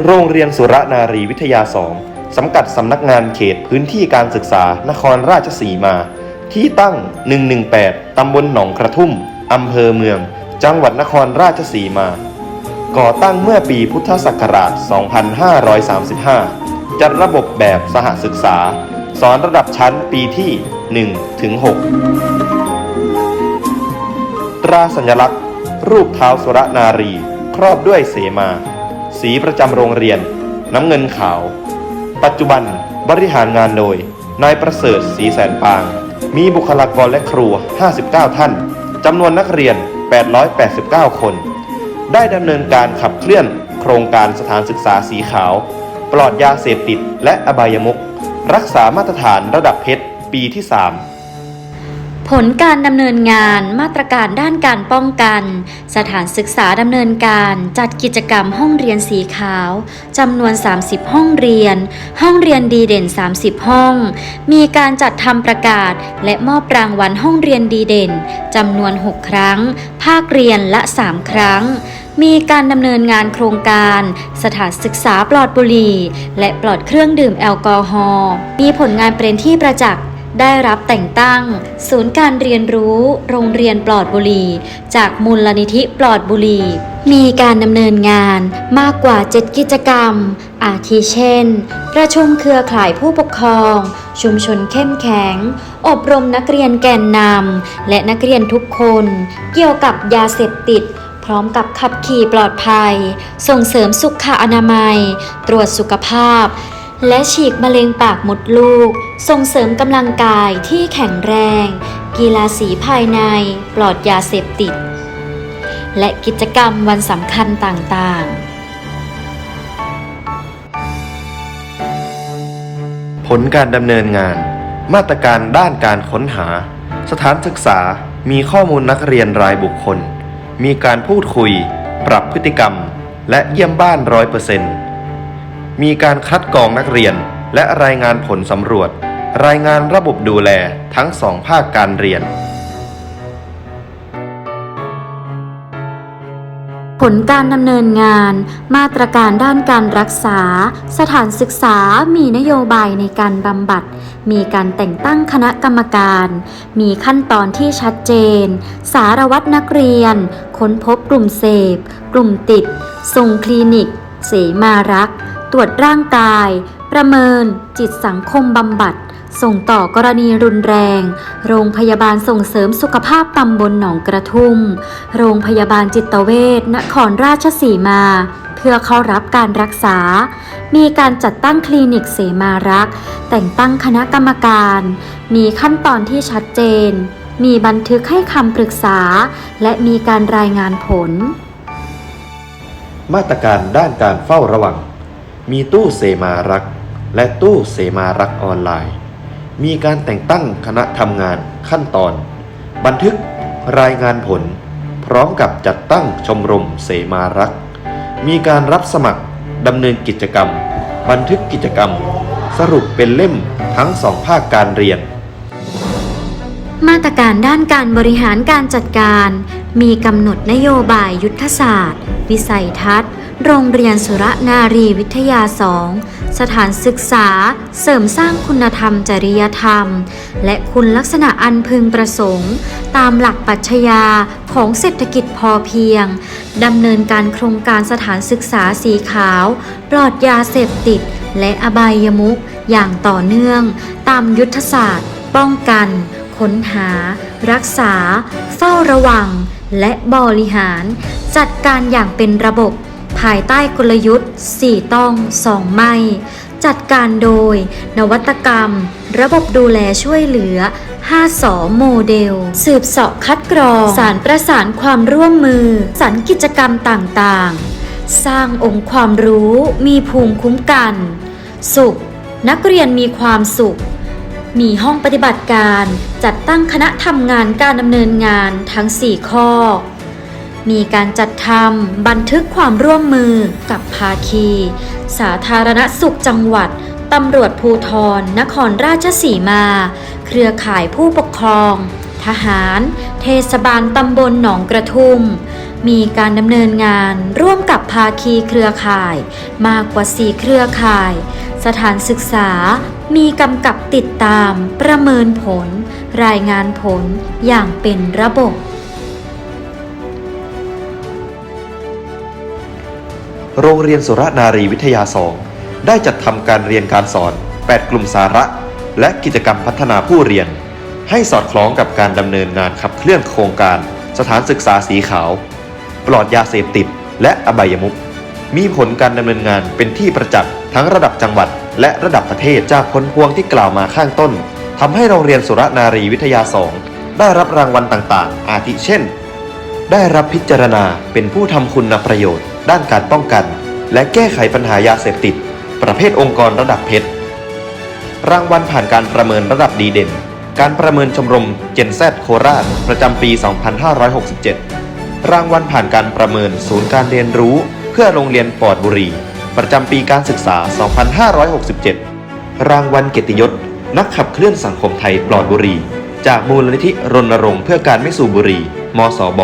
โรงเรียนสุรนารีวิทยาสองสังกัดสำนักงานเขตพื้นที่การศึกษานครราชสีมา ที่ตั้ง 118 ตำบลหนองกระทุ่ม อำเภอเมือง จังหวัดนครราชสีมา ก่อตั้งเมื่อปีพุทธศักราช 2535 จัดระบบแบบสหศึกษา สอนระดับชั้นปีที่ 1 ถึง 6 ตราสัญลักษณ์ รูปเท้าสุรนารี ครอบด้วยเสมา สีประจำโรงเรียน น้ำเงินขาว ปัจจุบันบริหารงานโดย นายประเสริฐสีแสนปาง มีบุคลากรและครู 59 ท่านจำนวนนักเรียน 889 คน ได้ดำเนินการขับเคลื่อนโครงการสถานศึกษาสีขาว ปลอดยาเสพติดและอบายมุขรักษามาตรฐานระดับเพชรปีที่ 3 ผลการดำเนินงานมาตรการด้านการป้องกัน สถานศึกษาดำเนินการจัดกิจกรรมห้องเรียนสีขาวจำนวน 30 ห้องเรียน ห้องเรียนดีเด่น 30 ห้อง มีการจัดทำประกาศ และมอบรางวัลห้องเรียนดีเด่นจำนวน 6 ครั้ง ภาคเรียนละ 3 ครั้งมีการดำเนินงานโครงการ สถานศึกษาปลอดบุหรี่ และปลอดเครื่องดื่มแอลกอฮอล์ มีผลงานเป็นที่ประจักษ์ ได้รับแต่งตั้ง ศูนย์การเรียนรู้ โรงเรียนปลอดบุหรี จากมูลนิธิปลอดบุหรี มีการดำเนินงานมากกว่า 7 กิจกรรม อาทิเช่น ประชุมเครือข่ายผู้ปกครอง ชุมชนเข้มแข็ง อบรมนักเรียนแกนนำและนักเรียนทุกคน เกี่ยวกับยาเสพติดพร้อมกับขับขี่ปลอดภัย ส่งเสริมสุขอนามัย ตรวจสุขภาพ และฉีกมะเร็งปากมดลูก ส่งเสริมกำลังกายที่แข็งแรง กีฬาสีภายใน ปลอดยาเสพติด และกิจกรรมวันสำคัญต่างๆผลการดำเนินงาน มาตรการด้านการค้นหา สถานศึกษามีข้อมูลนักเรียนรายบุคคล มีการพูดคุย ปรับพฤติกรรม และเยี่ยมบ้านร้อยเปอร์เซ็นต์ มีการคัดกรองนักเรียน และรายงานผลสำรวจ รายงานระบบดูแลทั้งสองภาคการเรียน ผลการดำเนินงาน มาตรการด้านการรักษา สถานศึกษามีนโยบายในการบำบัด มีการแต่งตั้งคณะกรรมการ มีขั้นตอนที่ชัดเจน สารวัตรนักเรียน ค้นพบกลุ่มเสพ กลุ่มติด ส่งคลินิก เสมารัก ตรวจร่างกาย ประเมิน จิตสังคมบำบัด ส่งต่อกรณีรุนแรง โรงพยาบาลส่งเสริมสุขภาพตำบลหนองกระทุ่ม โรงพยาบาลจิตเวชนครราชสีมา เพื่อเข้ารับการรักษา มีการจัดตั้งคลินิกเสมารัก แต่งตั้งคณะกรรมการ มีขั้นตอนที่ชัดเจน มีบันทึกให้คำปรึกษา และมีการรายงานผลมาตรการด้านการเฝ้าระวัง มีตู้เสมารัก และตู้เสมารักออนไลน์ มีการแต่งตั้งคณะทำงานขั้นตอน บันทึกรายงานผล พร้อมกับจัดตั้งชมรมเสมารัก มีการรับสมัครดำเนินกิจกรรม บันทึกกิจกรรม สรุปเป็นเล่มทั้งสองภาคการเรียน มาตรการด้านการบริหารการจัดการ มีกำหนดนโยบายยุทธศาสตร์ วิสัยทัศน์ โรงเรียนสุรนารีวิทยาสองสถานศึกษา เสริมสร้างคุณธรรมจริยธรรม และคุณลักษณะอันพึงประสงค์ ตามหลักปัชญาของเศรษฐกิจพอเพียงดำเนินการโครงการสถานศึกษาสีขาว ปลอดยาเสพติด และอบายมุขอย่างต่อเนื่อง ตามยุทธศาสตร์ ป้องกัน ค้นหา รักษา เฝ้าระวัง และบริหาร จัดการอย่างเป็นระบบ ภายใต้กลยุทธ์ 4 ต้อง 2 ไม่ จัดการโดย นวัตกรรม ระบบดูแลช่วยเหลือ 5สอโมเดล สืบเสาะคัดกรอง สารประสานความร่วมมือ สรรกิจกรรมต่างๆ สร้างองค์ความรู้มีภูมิคุ้มกัน สุข นักเรียนมีความสุขมีห้องปฏิบัติการ จัดตั้งคณะทำงานการดำเนินงานทั้ง 4 ข้อ มีการจัดทำบันทึกความร่วมมือกับภาคี สาธารณสุขจังหวัดตำรวจภูทรนครราชสีมา เครือข่ายผู้ปกครอง ทหาร เทศบาลตำบลหนองกระทุ่ม มีการดำเนินงานร่วมกับภาคีเครือข่าย มากกว่า4เครือข่าย สถานศึกษา มีกำกับติดตาม ประเมินผล รายงานผลอย่างเป็นระบบ โรงเรียนสุรนารีวิทยา 2 ได้จัดทำการเรียนการสอน 8 กลุ่มสาระ และกิจกรรมพัฒนาผู้เรียน ให้สอดคล้องกับการดำเนินงานขับเคลื่อนโครงการ สถานศึกษาสีขาว ปลอดยาเสพติด และอบายมุขมีผลการดำเนินงานเป็นที่ประจักษ์ทั้งระดับจังหวัด และระดับประเทศจากผลพวงที่กล่าวมาข้างต้นทำให้โรงเรียนสุรนารีวิทยา 2 ได้รับรางวัลต่างๆ อาทิเช่น ได้รับพิจารณาเป็นผู้ทำคุณประโยชน์ ด้านการป้องกัน และแก้ไขปัญหายาเสพติด ประเภทองค์กรระดับเพชร รางวัลผ่านการประเมินระดับดีเด่น การประเมินชมรมเจนแซโคราช ประจำปี 2567 รางวัลผ่านการประเมินศูนย์การเรียนรู้ เพื่อโรงเรียนปอดบุรี ประจำปีการศึกษา 2567 รางวัลเกียรติยศ นักขับเคลื่อนสังคมไทยปลอดบุรี จากมูลนิธิรณรงค์เพื่อการไม่สูบบุหรี่ มสบ